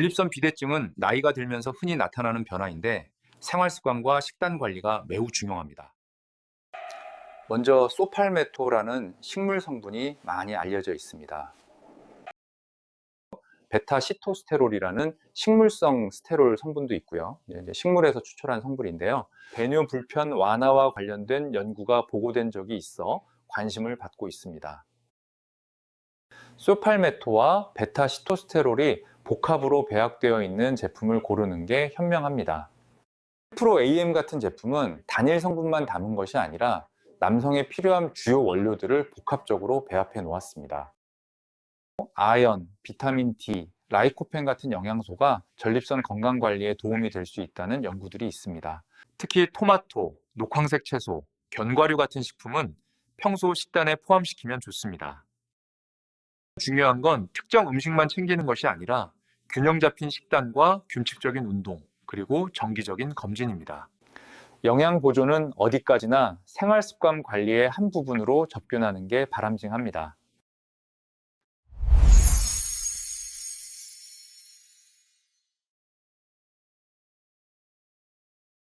전립선 비대증은 나이가 들면서 흔히 나타나는 변화인데 생활 습관과 식단 관리가 매우 중요합니다. 먼저 소팔메토라는 식물 성분이 많이 알려져 있습니다. 베타 시토스테롤이라는 식물성 스테롤 성분도 있고요. 이제 식물에서 추출한 성분인데요. 배뇨 불편 완화와 관련된 연구가 보고된 적이 있어 관심을 받고 있습니다. 소팔메토와 베타 시토스테롤이 복합으로 배합되어 있는 제품을 고르는 게 현명합니다. 프로 AM 같은 제품은 단일 성분만 담은 것이 아니라 남성에 필요한 주요 원료들을 복합적으로 배합해 놓았습니다. 아연, 비타민 D, 라이코펜 같은 영양소가 전립선 건강 관리에 도움이 될 수 있다는 연구들이 있습니다. 특히 토마토, 녹황색 채소, 견과류 같은 식품은 평소 식단에 포함시키면 좋습니다. 중요한 건 특정 음식만 챙기는 것이 아니라 균형 잡힌 식단과 규칙적인 운동, 그리고 정기적인 검진입니다. 영양 보조는 어디까지나 생활 습관 관리의 한 부분으로 접근하는 게 바람직합니다.